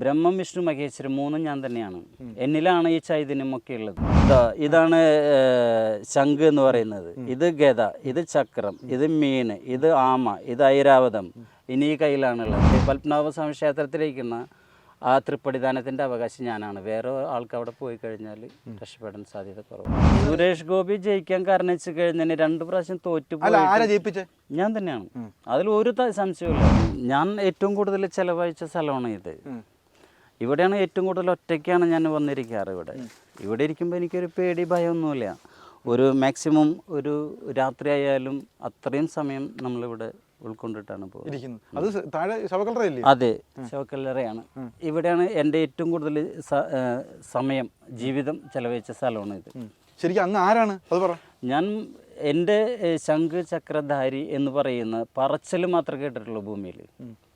ബ്രഹ്മം വിഷ്ണു മഹേശ്വരൻ മൂന്നും ഞാൻ തന്നെയാണ്. എന്നിലാണ് ഈ ചൈതന്യമൊക്കെ ഉള്ളത്. ഇതാണ് ശംഖ് എന്ന് പറയുന്നത്. ഇത് ഗത ഇത് ചക്രം ഇത് മീന് ഇത് ആമ ഇത് ഐരാവതം. ഇനി ഈ കയ്യിലാണുള്ളത്. പത്മനാഭസ്വാമി ക്ഷേത്രത്തിലേക്കുന്ന ആ തൃപ്പടിദാനത്തിന്റെ അവകാശം ഞാനാണ്. വേറെ ആൾക്ക് അവിടെ പോയി കഴിഞ്ഞാൽ രക്ഷപ്പെടാൻ സാധ്യത കുറവാണ്. സുരേഷ് ഗോപി ജയിക്കാൻ കാരണം വെച്ച് കഴിഞ്ഞാൽ രണ്ട് പ്രാവശ്യം തോറ്റു ഞാൻ തന്നെയാണ്. അതിൽ ഒരു സംശയമില്ല ഞാൻ ഏറ്റവും കൂടുതൽ ചെലവഴിച്ച സ്ഥലമാണ് ഇത്. ഇവിടെയാണ് ഏറ്റവും കൂടുതൽ ഒറ്റയ്ക്കാണ് ഞാൻ വന്നിരിക്കാറ് ഇവിടെ. ഇവിടെ ഇരിക്കുമ്പോൾ എനിക്കൊരു പേടി ഭയമൊന്നുമില്ല. ഒരു മാക്സിമം ഒരു രാത്രി ആയാലും അത്രയും സമയം നമ്മളിവിടെ ഉൾക്കൊണ്ടിട്ടാണ് പോകുന്നത് അത് ശവക്കല്ലറയാണ് ഇവിടെയാണ് എന്റെ ഏറ്റവും കൂടുതൽ സമയം ജീവിതം ചെലവഴിച്ച സ്ഥലമാണ് ഇത്. ശരിക്കും അന്ന് ആരാണ്? അത് പറ. ഞാൻ എന്റെ ശംഖ് ചക്രധാരി എന്ന് പറയുന്ന പറച്ചൽ മാത്രമേ കേട്ടിട്ടുള്ളൂ ഭൂമിയിൽ.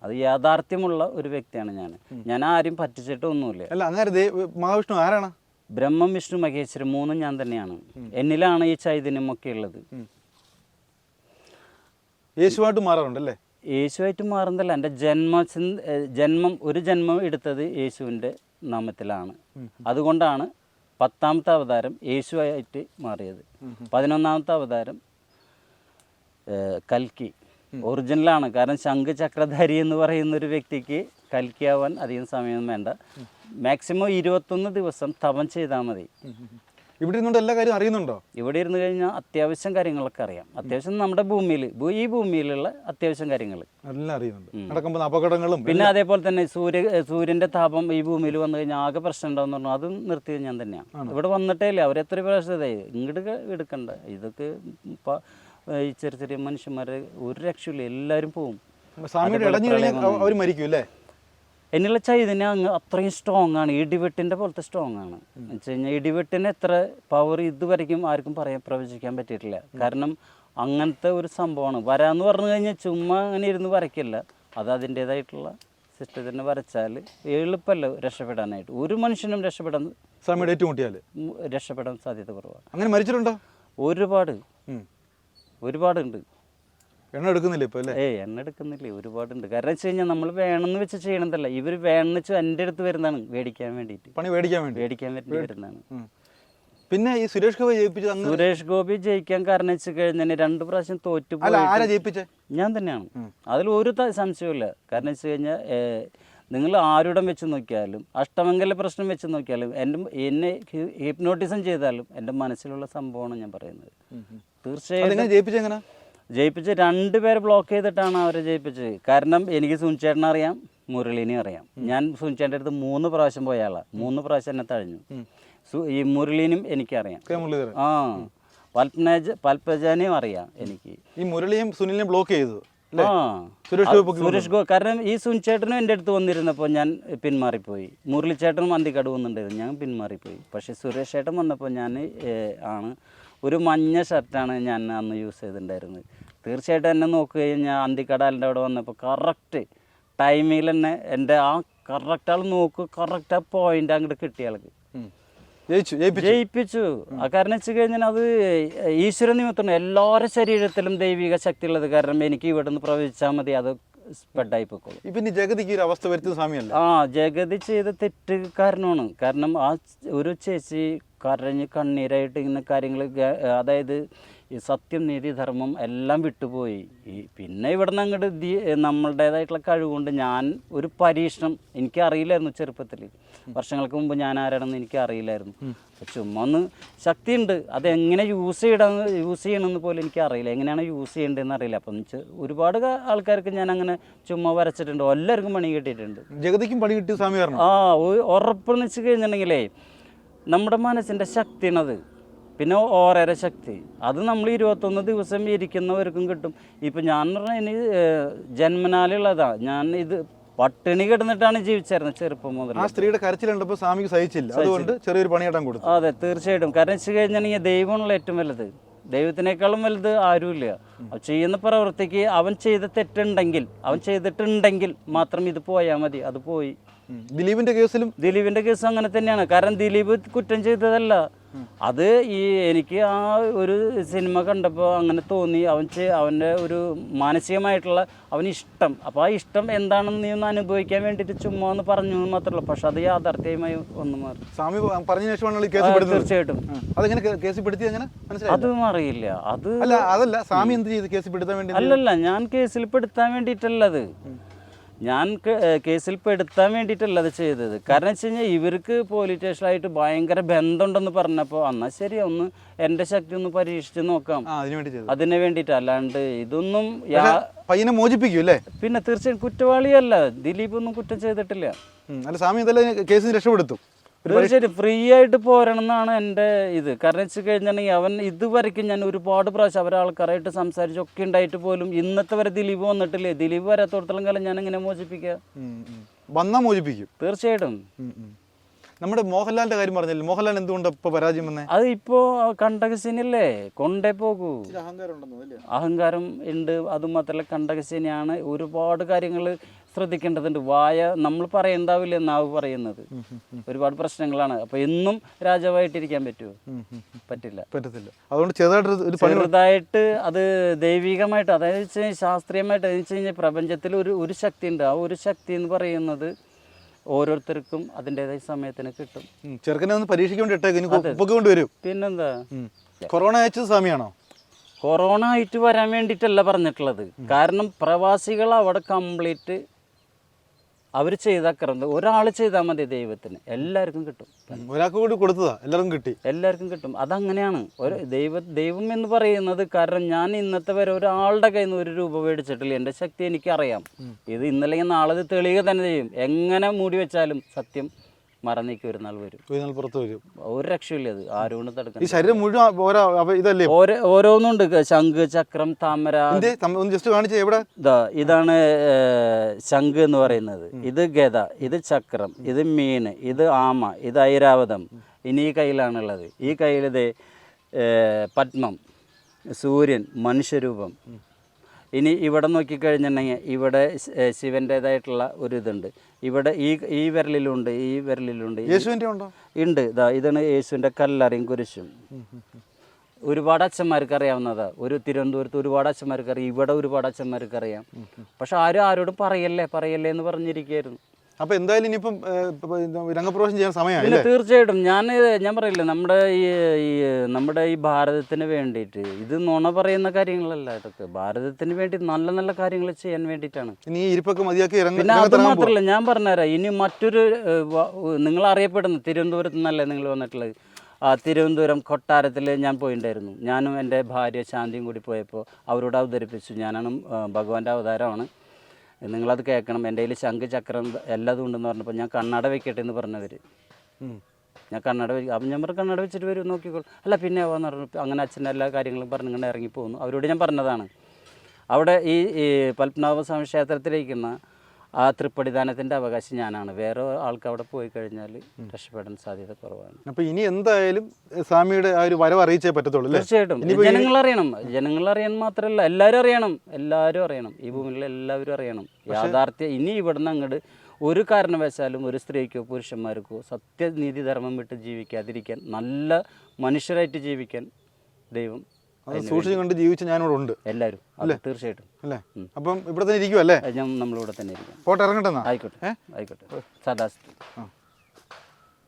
അത് യാഥാർത്ഥ്യമുള്ള ഒരു വ്യക്തിയാണ് ഞാൻ. ഞാൻ ആരും പറ്റിച്ചിട്ടൊന്നുമില്ല. അല്ല അങ്ങനെ മഹാവിഷ്ണു ആരാണ്? ബ്രഹ്മം വിഷ്ണു മഹേശ്വരൻ മൂന്നും ഞാൻ തന്നെയാണ്. എന്നിലാണ് ഈ ചൈതന്യമൊക്കെ ഉള്ളത്. യേശുവായിട്ട് മാറാറുണ്ടല്ലേ? യേശുവായിട്ട് മാറുന്നല്ല എന്റെ ജന്മ ജന്മം ഒരു ജന്മം എടുത്തത് യേശുവിന്റെ നാമത്തിലാണ്. അതുകൊണ്ടാണ് പത്താമത്തെ അവതാരം യേശുവായിട്ട് മാറിയത്. പതിനൊന്നാമത്തെ അവതാരം കൽക്കി. ഒറിജിനലാണ് കാരണം ശംഖ് ചക്രധാരി എന്ന് പറയുന്ന ഒരു വ്യക്തിക്ക് കൽക്കിയാവാൻ അധികം സമയം വേണ്ട. മാക്സിമം ഇരുപത്തൊന്ന് ദിവസം തപം ചെയ്താൽ മതി. ഇവിടെ ഇരുന്നുകൊണ്ട് എല്ലാ കാര്യവും അറിയുന്നുണ്ടോ? ഇവിടെ ഇരുന്ന് കഴിഞ്ഞാൽ അത്യാവശ്യം കാര്യങ്ങളൊക്കെ അറിയാം. അത്യാവശ്യം നമ്മുടെ ഭൂമിയിൽ ഈ ഭൂമിയിലുള്ള അത്യാവശ്യം കാര്യങ്ങൾ. എല്ലാം അറിയുന്നുണ്ട്. നടക്കുമ്പോൾ അപകടങ്ങളും പിന്നെ അതേപോലെ തന്നെ സൂര്യ സൂര്യന്റെ താപം ഈ ഭൂമിയിൽ വന്നു കഴിഞ്ഞാൽ ആകെ പ്രശ്നം ഉണ്ടാവും പറഞ്ഞു അതും നിർത്തി ഞാൻ തന്നെയാണ്. ഇവിടെ വന്നിട്ടേ ഇല്ല. അവരെത്ര പ്രാവശ്യതായി ഇങ്ങോട്ട് എടുക്കണ്ട. ഇതൊക്കെ ഈ ചെറിയ ചെറിയ മനുഷ്യന്മാരെ ഒരു രക്ഷയില്ല എല്ലാവരും പോകും സ്വാമിയുടെ കഴിഞ്ഞാൽ അവർ മരിക്കും അല്ലേ എന്നുള്ള ചൈതന്യ അങ്ങ് അത്രയും സ്ട്രോങ് ആണ്. ഇടിവെട്ടിന്റെ പോലത്തെ സ്ട്രോങ് ആണ്. എന്ന് വെച്ച് കഴിഞ്ഞാൽ ഇടിവെട്ടിന് എത്ര പവർ ഇതുവരെയ്ക്കും ആർക്കും പറയാൻ പ്രവചിക്കാൻ പറ്റിയിട്ടില്ല. കാരണം അങ്ങനത്തെ ഒരു സംഭവമാണ്. വരാന്ന് പറഞ്ഞു കഴിഞ്ഞാൽ ചുമ്മാ അങ്ങനെ ഇരുന്ന് വരയ്ക്കില്ല. അത് അതിന്റേതായിട്ടുള്ള സിസ്റ്റത്തിന് വരച്ചാൽ എളുപ്പമല്ല രക്ഷപ്പെടാനായിട്ട്. ഒരു മനുഷ്യനും രക്ഷപ്പെടാൻ ഏറ്റുമുട്ടിയാൽ രക്ഷപ്പെടാൻ സാധ്യത കുറവാണ്. അങ്ങനെ മരിച്ചിട്ടുണ്ടോ? ഒരുപാട്. ഒരുപാടുണ്ട്. എണ്ണ എടുക്കുന്നില്ല ഇപ്പൊ അല്ലേ? ഏയ് എണ്ണ എടുക്കുന്നില്ല ഒരുപാടുണ്ട്. കാരണം വെച്ച് കഴിഞ്ഞാൽ നമ്മൾ വേണമെന്ന് വെച്ച് ചെയ്യണതല്ല. ഇവർ വേണമെന്ന് വെച്ച് എന്റെ അടുത്ത് വരുന്നതാണ് മേടിക്കാൻ വേണ്ടിയിട്ട്. പണി മേടിക്കാൻ വേണ്ടി. മേടിക്കാൻ വേണ്ടി വരുന്നതാണ്. പിന്നെ ഈ സുരേഷ് ഗോപി ജയിപ്പിച്ചത് സുരേഷ് ഗോപി ജയിക്കാൻ കാരണം വെച്ച് കഴിഞ്ഞാൽ രണ്ട് പ്രാവശ്യം തോറ്റു പോയി ഞാൻ തന്നെയാണ്. അതിൽ ഒരു സംശയമില്ല കാരണം വെച്ച് കഴിഞ്ഞാൽ നിങ്ങൾ ആരുടം വെച്ച് നോക്കിയാലും അഷ്ടമംഗല പ്രശ്നം വെച്ച് നോക്കിയാലും എന്റെ എന്നെ ഹിപ്നോട്ടിസം ചെയ്താലും എന്റെ മനസ്സിലുള്ള സംഭവമാണ് ഞാൻ പറയുന്നത്. തീർച്ചയായും ജയിപ്പിച്ചെങ്ങനെ ജയിപ്പിച്ച് രണ്ടുപേരെ ബ്ലോക്ക് ചെയ്തിട്ടാണ് അവരെ ജയിപ്പിച്ചത്. കാരണം എനിക്ക് സുനിച്ചേട്ടനെ അറിയാം മുരളീനെ അറിയാം. ഞാൻ സുനിച്ചേട്ടന്റെ അടുത്ത് മൂന്ന് പ്രാവശ്യം പോയ ആളാണ് മൂന്ന് പ്രാവശ്യം എന്നെ തഴഞ്ഞു. ഈ മുരളീനും എനിക്കറിയാം. ആ. പൽപ്പനജ പൽപ്പജാനെയും അറിയാം എനിക്ക്. ഈ മുരളിയും സുനിലിനെ ബ്ലോക്ക് ചെയ്തു സുരേഷ് അത് ഗോ കാരണം ഈ സുനിച്ചേട്ടനും എന്റെ അടുത്ത് വന്നിരുന്നപ്പോൾ ഞാൻ പിന്മാറിപ്പോയി. മുരളിച്ചേട്ടനും അന്തിക്കട് വന്നിട്ടുണ്ടായിരുന്നു. ഞാൻ പിന്മാറിപ്പോയി. പക്ഷേ സുരേഷ് ചേട്ടൻ വന്നപ്പോൾ ഞാൻ ആണ് ഒരു മഞ്ഞ ഷർട്ടാണ് ഞാൻ അന്ന് യൂസ് ചെയ്തിട്ടുണ്ടായിരുന്നത്. തീർച്ചയായിട്ടും എന്നെ നോക്കി ഞാൻ അന്തിക്കടാലിന്റെ അവിടെ വന്നപ്പോൾ കറക്റ്റ് ടൈമിൽ തന്നെ എന്റെ ആ കറക്റ്റ് ആൾ നോക്ക് കറക്റ്റ് ആ പോയിന്റ് അങ്ങോട്ട് കിട്ടിയ ആൾക്ക്. ജയിപ്പിച്ചു. ആ കാരണം വെച്ച് കഴിഞ്ഞാൽ അത് ഈശ്വര നിമിത്തമാണ് എല്ലാവരുടെ ശരീരത്തിലും ദൈവിക ശക്തി ഉള്ളത് കാരണം എനിക്ക് ഇവിടെ നിന്ന് പ്രവചിച്ചാൽ മതി അത് സ്പ്രെഡായി പോയിക്കോളും ഇപ്പൊ ജഗതിക്ക് ഒരു അവസ്ഥ വരുത്തുന്ന സമയമല്ല? ആ ജഗതി ചെയ്ത തെറ്റ് കാരണമാണ്. കാരണം ആ ഒരു ചേച്ചി കരഞ്ഞ് കണ്ണീരായിട്ട് ഇങ്ങനെ കാര്യങ്ങൾ അതായത് ഈ സത്യം നീതി ധർമ്മം എല്ലാം വിട്ടുപോയി. ഈ പിന്നെ ഇവിടെ നിന്ന് അങ്ങോട്ട് നമ്മളുടേതായിട്ടുള്ള കഴിവുകൊണ്ട് ഞാൻ ഒരു പരീക്ഷണം എനിക്ക് അറിയില്ലായിരുന്നു ചെറുപ്പത്തിൽ വർഷങ്ങൾക്ക് മുമ്പ് ഞാൻ ആരാണെന്ന് എനിക്ക് അറിയില്ലായിരുന്നു അപ്പൊ ചുമ്മാ ഒന്ന് ശക്തിയുണ്ട്. അത് എങ്ങനെ യൂസ് ചെയ്യണം യൂസ് ചെയ്യണമെന്ന് പോലും എനിക്ക് അറിയില്ല എങ്ങനെയാണ് യൂസ് ചെയ്യേണ്ടതെന്ന് അറിയില്ല. അപ്പം ഒരുപാട് ആൾക്കാർക്ക് ഞാൻ അങ്ങനെ ചുമ്മാ വരച്ചിട്ടുണ്ട്. എല്ലാവർക്കും പണി കിട്ടിയിട്ടുണ്ട്. ജഗതിക്കും പണി കിട്ടിയ സമയം ആ ഉറപ്പെന്ന് വെച്ച് കഴിഞ്ഞിട്ടുണ്ടെങ്കിലേ നമ്മുടെ മനസ്സിന്റെ ശക്തിയാണത്. പിന്നെ ഓരോരോ ശക്തി. അത് നമ്മൾ ഇരുപത്തൊന്ന് ദിവസം ഇരിക്കുന്നവർക്കും കിട്ടും. ഇപ്പം ഞാൻ പറഞ്ഞാൽ ഇനി ജന്മനാലുള്ളതാണ് ജന്മനാലുള്ളതാ ഞാൻ ഇത് പട്ടിണി കിടന്നിട്ടാണ് ജീവിച്ചായിരുന്നത് ചെറുപ്പം മുതൽ. ആ സ്ത്രീയുടെ കരച്ചിലുണ്ടപ്പോൾ സ്വാമിക്ക് സഹിച്ചില്ല. അതുകൊണ്ട് ചെറിയൊരു പണിയേട്ടാൻ കൊടുത്തു. അതെ തീർച്ചയായിട്ടും. കരച്ചു കഴിഞ്ഞാൽ ദൈവമുള്ള ദൈവമാണല്ലോ ഏറ്റവും വലുത്. ദൈവത്തിനേക്കാളും വലുത് ആരുമില്ല. ചെയ്യുന്ന പ്രവൃത്തിക്ക് അവൻ ചെയ്ത തെറ്റുണ്ടെങ്കിൽ അവൻ ചെയ്തിട്ടുണ്ടെങ്കിൽ മാത്രം ഇത് പോയാൽ മതി. അത് പോയി. ദിലീപിന്റെ കേസിലും ദിലീപിന്റെ കേസ് അങ്ങനെ തന്നെയാണ്. കാരണം ദിലീപ് കുറ്റം ചെയ്തതല്ല. അത് ഈ എനിക്ക് ആ ഒരു സിനിമ കണ്ടപ്പോൾ അങ്ങനെ തോന്നി. അവൻ അവന്റെ അവന്റെ ഒരു മാനസികമായിട്ടുള്ള അവന് ഇഷ്ടം. അപ്പോൾ ആ ഇഷ്ടം എന്താണെന്ന് നീ ഒന്ന് അനുഭവിക്കാൻ വേണ്ടിയിട്ട് ചുമ്മാ ഒന്ന് പറഞ്ഞു എന്ന് മാത്രമേ ഉള്ളൂ പക്ഷെ അത് യാഥാർത്ഥ്യമായി ഒന്ന് മാറി. സ്വാമി പറഞ്ഞ ശേഷമാണ് തീർച്ചയായിട്ടും. അതെങ്ങനെ പെടുത്തി അങ്ങനെ അതും അറിയില്ല അത് അല്ല അതല്ല. സ്വാമി എന്ത് ചെയ്ത്? പെടുത്താൻ വേണ്ടി അല്ലല്ല ഞാൻ കേസിൽ പെടുത്താൻ വേണ്ടിയിട്ടല്ലത് ഞാൻ കേസിൽ പെടുത്താൻ വേണ്ടിയിട്ടല്ല അത് ചെയ്തത്. കാരണം വെച്ച് കഴിഞ്ഞാൽ ഇവർക്ക് പോലീസ് സ്റ്റേഷനായിട്ട് ഭയങ്കര ബന്ധമുണ്ടെന്ന് പറഞ്ഞപ്പോൾ എന്നാൽ ശരി ഒന്ന് എന്റെ ശക്തി ഒന്ന് പരീക്ഷിച്ച് നോക്കാം. അതിനു വേണ്ടിയിട്ട് അല്ലാണ്ട് ഇതൊന്നും പയ്യനെ മോചിപ്പിക്കും അല്ലേ? പിന്നെ തീർച്ചയായും കുറ്റവാളിയല്ല. ദിലീപ് ഒന്നും കുറ്റം ചെയ്തിട്ടില്ല. കേസിൽ അല്ല സ്വാമി ഇതെല്ലാം കേസിന് രക്ഷപ്പെടുത്തും. തീർച്ചയായിട്ടും ഫ്രീ ആയിട്ട് പോരണം എന്നാണ് എന്റെ ഇത്. കാരണം വെച്ച് കഴിഞ്ഞിട്ടുണ്ടെങ്കിൽ അവൻ ഇതുവരെയ്ക്കും ഞാൻ ഒരുപാട് പ്രാവശ്യം അവരെ ആൾക്കാരായിട്ട് സംസാരിച്ചൊക്കെ ഉണ്ടായിട്ട് പോലും ഇന്നത്തെ വരെ ദിലീപ് വന്നിട്ടില്ലേ? ദിലീപ് വരാത്തോടത്തോളം കാലം ഞാൻ എങ്ങനെ മോചിപ്പിക്കുക ഉം, ഉം. വന്നാ മോചിപ്പിക്കും. തീർച്ചയായിട്ടും. നമ്മുടെ മോഹൻലാലിന്റെ കാര്യം പറഞ്ഞില്ല? മോഹൻലാൽ എന്തുകൊണ്ട് ഇപ്പൊ പരാജയം വന്നേ? അത് ഇപ്പോ കണ്ടകസേനല്ലേ കൊണ്ടേ പോകൂ. അഹങ്കാരം ഉണ്ട്. അത് അഹങ്കാരം കണ്ടകസേനയാണ് ഒരുപാട് കാര്യങ്ങൾ ശ്രദ്ധിക്കേണ്ടതുണ്ട്. വായ നമ്മൾ പറയുന്നതാവില്ല നാവ് പറയുന്നത്. ഒരുപാട് പ്രശ്നങ്ങളാണ്. അപ്പൊ എന്നും രാജാവായിട്ടിരിക്കാൻ പറ്റുമോ? പറ്റില്ല. പറ്റത്തില്ല. അതുകൊണ്ട് ചെറുതായിട്ട് അത് ദൈവികമായിട്ട് അതായത് വെച്ച് കഴിഞ്ഞാൽ ശാസ്ത്രീയമായിട്ട് എന്ന് വെച്ച് കഴിഞ്ഞാൽ പ്രപഞ്ചത്തിൽ ഒരു ഒരു ശക്തി ഉണ്ട് ആ ഒരു ശക്തി എന്ന് പറയുന്നത് ഓരോരുത്തർക്കും അതിന്റെതായ സമയത്തിന് കിട്ടും. ചെറുക്കനെ ഒന്ന് പരീക്ഷിക്കാൻ വേണ്ടി ഇട്ടേക്ക്. കൊണ്ടുവരും പിന്നെന്താ? കൊറോണ അയച്ചത് സമയമാണോ കൊറോണ ആയിട്ട് വരാൻ വേണ്ടിയിട്ടല്ല പറഞ്ഞിട്ടുള്ളത്. കാരണം പ്രവാസികൾ അവിടെ കംപ്ലീറ്റ് അവർ ചെയ്താക്കറുണ്ട് ഒരാൾ ചെയ്താൽ മതി ദൈവത്തിന്. എല്ലാവർക്കും കിട്ടും. ഒരാൾക്ക് കൂടി കൊടുത്തതാ. എല്ലാവർക്കും കിട്ടി. എല്ലാവർക്കും കിട്ടും. അതങ്ങനെയാണ്. ഒരു ദൈവ ദൈവം എന്ന് പറയുന്നത് കാരണം ഞാൻ ഇന്നത്തെ വരെ ഒരാളുടെ കയ്യിൽ നിന്ന് ഒരു രൂപ മേടിച്ചിട്ടില്ല. എന്റെ ശക്തി എനിക്കറിയാം. ഇത് ഇന്നലെ നാളെ തെളിയുക തന്നെ ചെയ്യും. എങ്ങനെ മൂടി വെച്ചാലും സത്യം. മറന്നേക്ക് ഒരു നാൾ വരും. ഒരു നാൾ പുറത്ത് വരും. ഒരു രക്ഷയില്ല അത്. ആരോട് ഈ ശരീരം മുഴുവൻ ഓരോ അവ- ഇതല്ലേ? ഓരോ ഓരോന്നുണ്ട്. ശംഖ് ചക്രം താമര. ജസ്റ്റ് കാണിച്ചേ എവിടെ? ഇതാ ഇതാണ് ശംഖ് എന്ന് പറയുന്നത്. ഇത് ഗത ഇത് ചക്രം ഇത് മീൻ ഇത് ആമ ഇത് ഐരാവതം. ഇനി ഈ കയ്യിലാണുള്ളത്. ഈ കയ്യിലിത് പത്മം സൂര്യൻ മനുഷ്യരൂപം. ഇനി ഇവിടെ നോക്കിക്കഴിഞ്ഞിട്ടുണ്ടെങ്കിൽ ഇവിടെ ശിവന്റെതായിട്ടുള്ള ഒരു ഇതുണ്ട്. ഇവിടെ ഈ ഈ വിരലിലുണ്ട് ഈ വിരലിലുണ്ട്. യേശുവിന്റെ ഉണ്ടോ? ഉണ്ട്. ഇതാ ഇതാണ് യേശുവിന്റെ കല്ലറയും കുരിശും. ഒരുപാട് അച്ഛന്മാർക്ക് അറിയാവുന്നതാ. ഒരു തിരുവനന്തപുരത്ത് ഒരുപാട് അച്ഛന്മാർക്ക് അറിയാം. ഇവിടെ ഒരുപാട് അച്ഛന്മാർക്ക് അറിയാം. പക്ഷെ ആരും ആരോടും പറയല്ലേ പറയല്ലേ എന്ന് പറഞ്ഞിരിക്കുകയായിരുന്നു. അപ്പൊ എന്തായാലും ഇനിയിപ്പം രംഗപ്രവേശം ചെയ്യാൻ സമയമാണ് തീർച്ചയായിട്ടും. ഞാൻ ഞാൻ പറയില്ല നമ്മുടെ ഈ ഈ നമ്മുടെ ഈ ഭാരതത്തിന് വേണ്ടിയിട്ട് ഇത് നുണ പറയുന്ന കാര്യങ്ങളല്ല ഇതൊക്കെ. ഭാരതത്തിന് വേണ്ടി നല്ല നല്ല കാര്യങ്ങൾ ചെയ്യാൻ വേണ്ടിയിട്ടാണ്. ഇനി ഇരിപ്പൊക്കെ മതിയാക്കി പിന്നെ അത് മാത്രമല്ല ഞാൻ പറഞ്ഞുതരാം. ഇനി മറ്റൊരു നിങ്ങൾ അറിയപ്പെടുന്ന തിരുവനന്തപുരത്ത് നിന്നല്ലേ നിങ്ങൾ വന്നിട്ടുള്ളത്? ആ തിരുവനന്തപുരം കൊട്ടാരത്തിൽ ഞാൻ പോയിട്ടുണ്ടായിരുന്നു ഞാനും എന്റെ ഭാര്യ ശാന്തിയും കൂടി പോയപ്പോൾ അവരോട് അവതരിപ്പിച്ചു. ഞാനാണ് ഭഗവാന്റെ അവതാരമാണ്. നിങ്ങളത് കേൾക്കണം. എന്റെ കയ്യിൽ ശംഖ് ചക്രം എല്ലാതും ഉണ്ടെന്ന് പറഞ്ഞപ്പോൾ ഞാൻ കണ്ണട വെക്കട്ടെ എന്ന് പറഞ്ഞവർ ഞാൻ കണ്ണട വെക്കും അപ്പം ഞാൻ പറഞ്ഞു കണ്ണട വെച്ചിട്ട് വരും നോക്കിക്കോളൂ. അല്ല പിന്നെ ആവാന്ന് പറഞ്ഞു അങ്ങനെ അച്ഛന്റെ എല്ലാ കാര്യങ്ങളും പറഞ്ഞുകൊണ്ട് ഇങ്ങനെ ഇറങ്ങിപ്പോകുന്നു അവരോട് ഞാൻ പറഞ്ഞതാണ്. അവിടെ ഈ ഈ പത്മനാഭസ്വാമി ക്ഷേത്രത്തിലിരിക്കുന്ന ആ തൃപ്പടിദാനത്തിന്റെ അവകാശം ഞാനാണ്. വേറെ ആൾക്ക് അവിടെ പോയി കഴിഞ്ഞാൽ രക്ഷപ്പെടാൻ സാധ്യത കുറവാണ്. അപ്പോൾ ഇനി എന്തായാലും സ്വാമിയുടെ ആ ഒരു വരവ് അറിയിച്ചേ പറ്റത്തുള്ളൂ തീർച്ചയായിട്ടും. ജനങ്ങൾ അറിയണം ജനങ്ങൾ അറിയാൻ മാത്രമല്ല എല്ലാവരും അറിയണം. എല്ലാവരും അറിയണം. ഈ ഭൂമിയിലെ എല്ലാവരും അറിയണം. യാഥാർത്ഥ്യം ഇനി ഇവിടുന്ന് അങ്ങോട്ട് ഒരു കാരണവശാലും ഒരു സ്ത്രീക്കോ പുരുഷന്മാർക്കോ സത്യനീതി ധർമ്മം വിട്ട് ജീവിക്കാതിരിക്കാൻ നല്ല മനുഷ്യരായിട്ട് ജീവിക്കാൻ ദൈവം അത് സൂക്ഷിച്ചു കണ്ട് ജീവിച്ച ഞാനിവിടെ ഉണ്ട്. എല്ലാവരും. അത് തീർച്ചയായിട്ടും. അല്ലേ? അപ്പം ഇവിടെ തന്നെ ഇരിക്കും അല്ലേ? അത് ഞാൻ നമ്മളിവിടെ തന്നെ ഇരിക്കും. പോട്ടെ ഇറങ്ങട്ടെ ആയിക്കോട്ടെ ആയിക്കോട്ടെ. സദാസ്തു ആ.